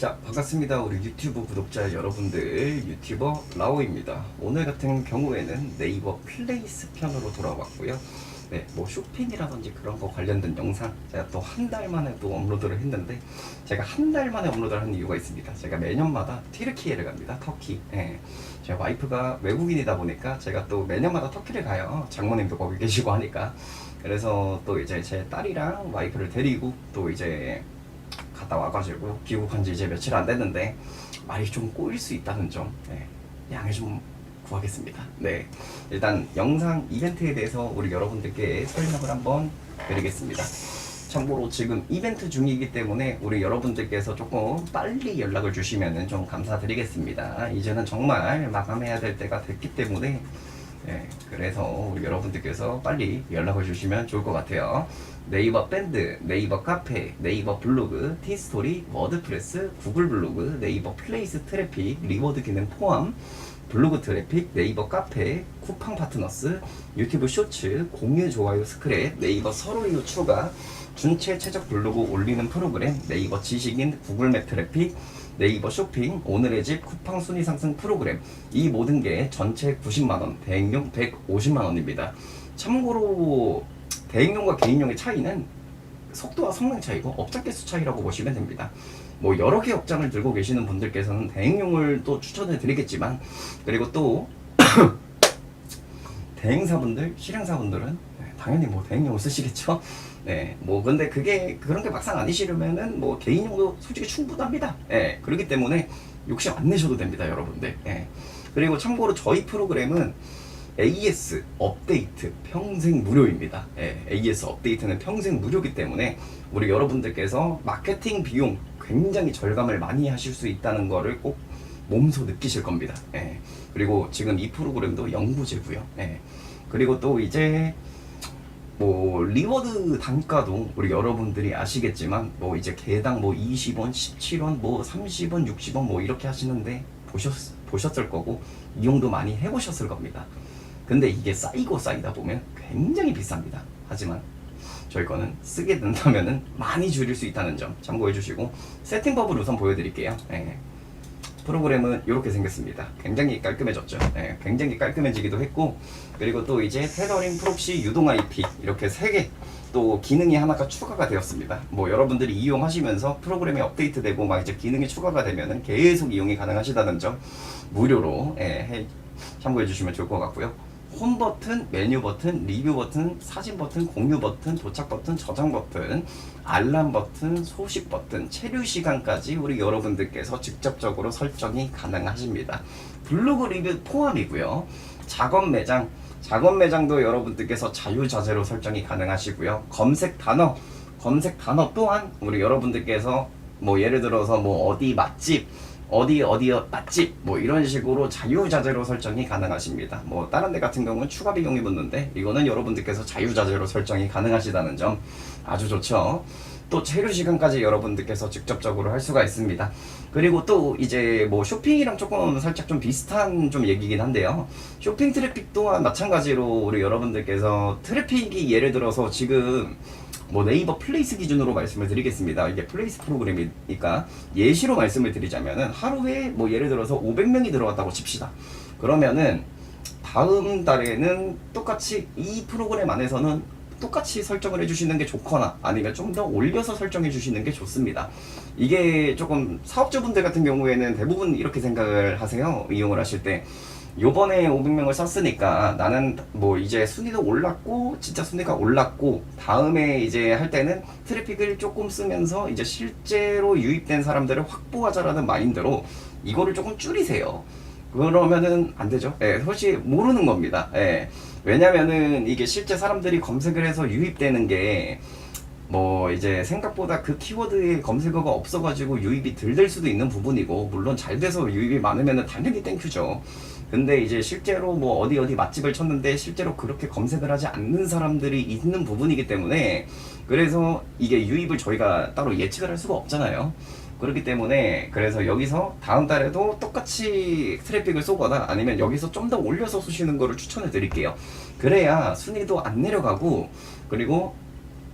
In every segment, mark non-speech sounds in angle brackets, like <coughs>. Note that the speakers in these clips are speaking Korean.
자 반갑습니다. 우리 유튜브 구독자 여러분들 유튜버 라오입니다. 오늘 같은 경우에는 네이버 플레이스 편으로 돌아왔고요. 네, 뭐 쇼핑이라든지 그런 거 관련된 영상 제가 또 한 달 만에 또 업로드를 했는데 제가 한 달 만에 업로드를 한 이유가 있습니다. 제가 매년마다 튀르키예를 갑니다 터키. 예. 제 와이프가 외국인이다 보니까 제가 또 매년마다 터키를 가요. 장모님도 거기 계시고 하니까. 그래서 또 이제 제 딸이랑 와이프를 데리고 또 이제 갔다 와가지고 귀국한 지 이제 며칠 안 됐는데 말이 좀 꼬일 수 있다는 점 네, 양해 좀 구하겠습니다. 네, 일단 영상 이벤트에 대해서 우리 여러분들께 설명을 한번 드리겠습니다. 참고로 지금 이벤트 중이기 때문에 우리 여러분들께서 조금 빨리 연락을 주시면 좀 감사드리겠습니다. 이제는 정말 마감해야 될 때가 됐기 때문에 네, 그래서 우리 여러분들께서 빨리 연락을 주시면 좋을 것 같아요. 네이버 밴드, 네이버 카페, 네이버 블로그, 티스토리, 워드프레스, 구글 블로그, 네이버 플레이스 트래픽, 리워드 기능 포함, 블로그 트래픽, 네이버 카페, 쿠팡 파트너스, 유튜브 쇼츠, 공유 좋아요 스크랩, 네이버 서로이유 추가, 준체 최적 블로그 올리는 프로그램, 네이버 지식인, 구글 맵 트래픽, 네이버 쇼핑, 오늘의 집 쿠팡 순위 상승 프로그램 이 모든 게 전체 90만 원, 대행용 150만 원입니다. 참고로 대행용과 개인용의 차이는 속도와 성능 차이고 업자 개수 차이라고 보시면 됩니다. 뭐 여러 개 업장을 들고 계시는 분들께서는 대행용을 또 추천해 드리겠지만 그리고 또 <coughs> 대행사분들, 실행사분들은 네, 당연히 뭐 대행용을 쓰시겠죠. 네, 뭐 근데 그게 그런 게 막상 아니시려면은 뭐 개인용도 솔직히 충분합니다. 예, 그렇기 때문에 욕심 안 내셔도 됩니다, 여러분들. 예. 그리고 참고로 저희 프로그램은 AS 업데이트 평생 무료입니다. 예, AS 업데이트는 평생 무료이기 때문에 우리 여러분들께서 마케팅 비용 굉장히 절감을 많이 하실 수 있다는 거를 꼭 몸소 느끼실 겁니다. 예. 그리고 지금 이 프로그램도 영구제고요. 예. 그리고 또 이제 뭐 리워드 단가도 우리 여러분들이 아시겠지만 뭐 이제 개당 뭐 20원, 17원, 뭐 30원, 60원 뭐 이렇게 하시는데 보셨 보셨을 거고 이용도 많이 해보셨을 겁니다. 근데 이게 쌓이고 쌓이다 보면 굉장히 비쌉니다. 하지만 저희 거는 쓰게 된다면은 많이 줄일 수 있다는 점 참고해 주시고 세팅법을 우선 보여드릴게요. 예. 프로그램은 이렇게 생겼습니다. 굉장히 깔끔해졌죠. 예, 굉장히 깔끔해지기도 했고 그리고 또 이제 테더링 프록시 유동 IP 이렇게 세 개 또 기능이 하나가 추가가 되었습니다. 뭐 여러분들이 이용하시면서 프로그램이 업데이트되고 막 이제 기능이 추가가 되면은 계속 이용이 가능하시다는 점 무료로 예, 해- 참고해 주시면 좋을 것 같고요. 홈 버튼, 메뉴 버튼, 리뷰 버튼, 사진 버튼, 공유 버튼, 도착 버튼, 저장 버튼, 알람 버튼, 소식 버튼, 체류 시간까지 우리 여러분들께서 직접적으로 설정이 가능하십니다. 블로그 리뷰 포함이고요. 작업 매장, 작업 매장도 여러분들께서 자유자재로 설정이 가능하시고요. 검색 단어, 검색 단어 또한 우리 여러분들께서 뭐 예를 들어서 뭐 어디 맛집, 어디 어디 맛집 뭐 이런 식으로 자유자재로 설정이 가능하십니다. 뭐 다른 데 같은 경우는 추가 비용이 붙는데 이거는 여러분들께서 자유자재로 설정이 가능하시다는 점 아주 좋죠. 또 체류 시간까지 여러분들께서 직접적으로 할 수가 있습니다. 그리고 또 이제 뭐 쇼핑이랑 조금 살짝 좀 비슷한 좀 얘기긴 한데요. 쇼핑 트래픽 또한 마찬가지로 우리 여러분들께서 트래픽이 예를 들어서 지금 뭐 네이버 플레이스 기준으로 말씀을 드리겠습니다. 이게 플레이스 프로그램이니까 예시로 말씀을 드리자면은 하루에 뭐 예를 들어서 500명이 들어왔다고 칩시다. 그러면은 다음 달에는 똑같이 이 프로그램 안에서는 똑같이 설정을 해주시는 게 좋거나 아니면 좀 더 올려서 설정해 주시는 게 좋습니다. 이게 조금 사업자분들 같은 경우에는 대부분 이렇게 생각을 하세요. 이용을 하실 때. 요번에 500명을 썼으니까 나는 뭐 이제 순위도 올랐고 진짜 순위가 올랐고 다음에 이제 할 때는 트래픽을 조금 쓰면서 이제 실제로 유입된 사람들을 확보하자라는 마인드로 이거를 조금 줄이세요. 그러면은 안 되죠. 예, 훨씬 모르는 겁니다. 예. 왜냐면은 이게 실제 사람들이 검색을 해서 유입되는 게 뭐 이제 생각보다 그 키워드에 검색어가 없어가지고 유입이 덜 될 수도 있는 부분이고 물론 잘 돼서 유입이 많으면은 당연히 땡큐죠. 근데 이제 실제로 뭐 어디 어디 맛집을 쳤는데 실제로 그렇게 검색을 하지 않는 사람들이 있는 부분이기 때문에 그래서 이게 유입을 저희가 따로 예측을 할 수가 없잖아요. 그렇기 때문에 그래서 여기서 다음 달에도 똑같이 트래픽을 쏘거나 아니면 여기서 좀 더 올려서 쏘시는 거를 추천해 드릴게요. 그래야 순위도 안 내려가고 그리고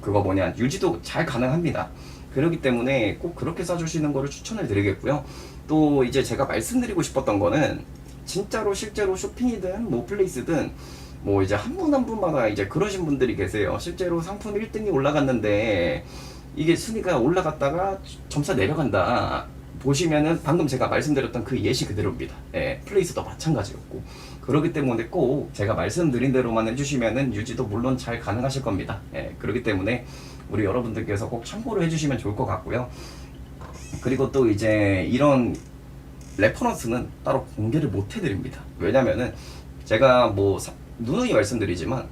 그거 뭐냐 유지도 잘 가능합니다. 그렇기 때문에 꼭 그렇게 써주시는 거를 추천을 드리겠고요. 또 이제 제가 말씀드리고 싶었던 거는 진짜로 실제로 쇼핑이든 뭐 플레이스든 뭐 이제 한 분 한 분마다 이제 그러신 분들이 계세요. 실제로 상품 1등이 올라갔는데 이게 순위가 올라갔다가 점차 내려간다. 보시면은 방금 제가 말씀드렸던 그 예시 그대로입니다. 예, 플레이스도 마찬가지였고 그렇기 때문에 꼭 제가 말씀드린 대로만 해주시면은 유지도 물론 잘 가능하실 겁니다. 예, 그렇기 때문에 우리 여러분들께서 꼭 참고를 해주시면 좋을 것 같고요. 그리고 또 이제 이런 레퍼런스는 따로 공개를 못 해드립니다. 왜냐면은 제가 뭐 사- 누누이 말씀드리지만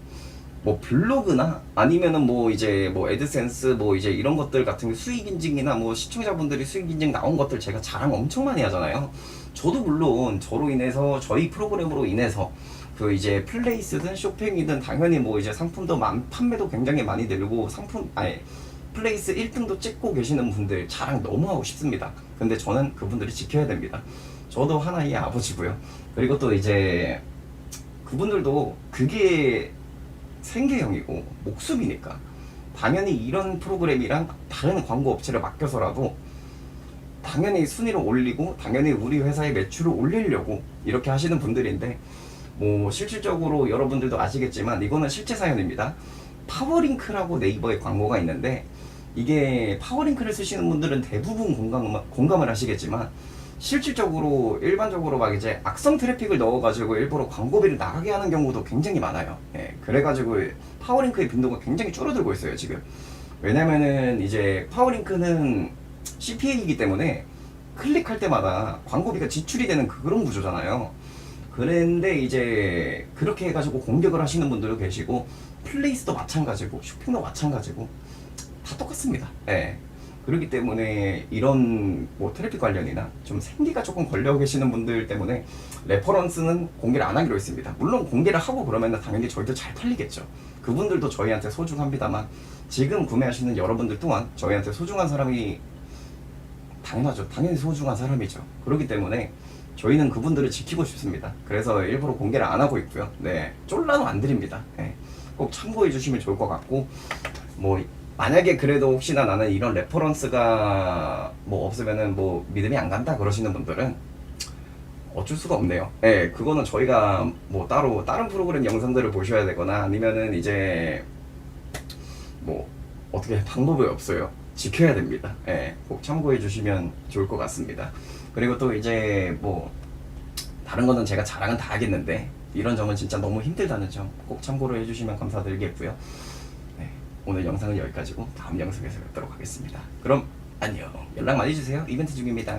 뭐 블로그나 아니면은 뭐 이제 뭐 애드센스 뭐 이제 이런 것들 같은 게 수익 인증이나 뭐 시청자분들이 수익 인증 나온 것들 제가 자랑 엄청 많이 하잖아요. 저도 물론 저로 인해서 저희 프로그램으로 인해서 그 이제 플레이스든 쇼핑이든 당연히 뭐 이제 상품도 많 판매도 굉장히 많이 늘고 상품 아니 플레이스 1등도 찍고 계시는 분들 자랑 너무 하고 싶습니다. 근데 저는 그분들이 지켜야 됩니다. 저도 하나의 아버지고요. 그리고 또 이제 그분들도 그게 생계형이고 목숨이니까 당연히 이런 프로그램이랑 다른 광고 업체를 맡겨서라도 당연히 순위를 올리고 당연히 우리 회사의 매출을 올리려고 이렇게 하시는 분들인데 뭐 실질적으로 여러분들도 아시겠지만 이거는 실제 사연입니다. 파워링크라고 네이버에 광고가 있는데 이게 파워링크를 쓰시는 분들은 대부분 공감, 공감을 하시겠지만 실질적으로 일반적으로 막 이제 악성 트래픽을 넣어가지고 일부러 광고비를 나가게 하는 경우도 굉장히 많아요. 예, 그래가지고 파워링크의 빈도가 굉장히 줄어들고 있어요 지금. 왜냐면은 이제 파워링크는 CPA이기 때문에 클릭할 때마다 광고비가 지출이 되는 그런 구조잖아요. 그런데 이제 그렇게 해가지고 공격을 하시는 분들도 계시고 플레이스도 마찬가지고 쇼핑도 마찬가지고 다 똑같습니다. 예. 그렇기 때문에 이런 뭐 트래픽 관련이나 좀 생기가 조금 걸려 계시는 분들 때문에 레퍼런스는 공개를 안 하기로 했습니다. 물론 공개를 하고 그러면 당연히 저희도 잘 팔리겠죠. 그분들도 저희한테 소중합니다만 지금 구매하시는 여러분들 또한 저희한테 소중한 사람이 당연하죠. 당연히 소중한 사람이죠. 그렇기 때문에 저희는 그분들을 지키고 싶습니다. 그래서 일부러 공개를 안 하고 있고요. 네, 쫄라도 안 드립니다. 네, 꼭 참고해 주시면 좋을 것 같고 뭐 만약에 그래도 혹시나 나는 이런 레퍼런스가 뭐 없으면은 뭐 믿음이 안 간다 그러시는 분들은 어쩔 수가 없네요. 예, 그거는 저희가 뭐 따로 다른 프로그램 영상들을 보셔야 되거나 아니면은 이제 뭐 어떻게 방법이 없어요. 지켜야 됩니다. 예, 꼭 참고해 주시면 좋을 것 같습니다. 그리고 또 이제 뭐 다른 거는 제가 자랑은 다 하겠는데 이런 점은 진짜 너무 힘들다는 점 꼭 참고를 해주시면 감사드리겠고요. 네, 오늘 영상은 여기까지고 다음 영상에서 뵙도록 하겠습니다. 그럼 안녕. 연락 많이 주세요. 이벤트 중입니다.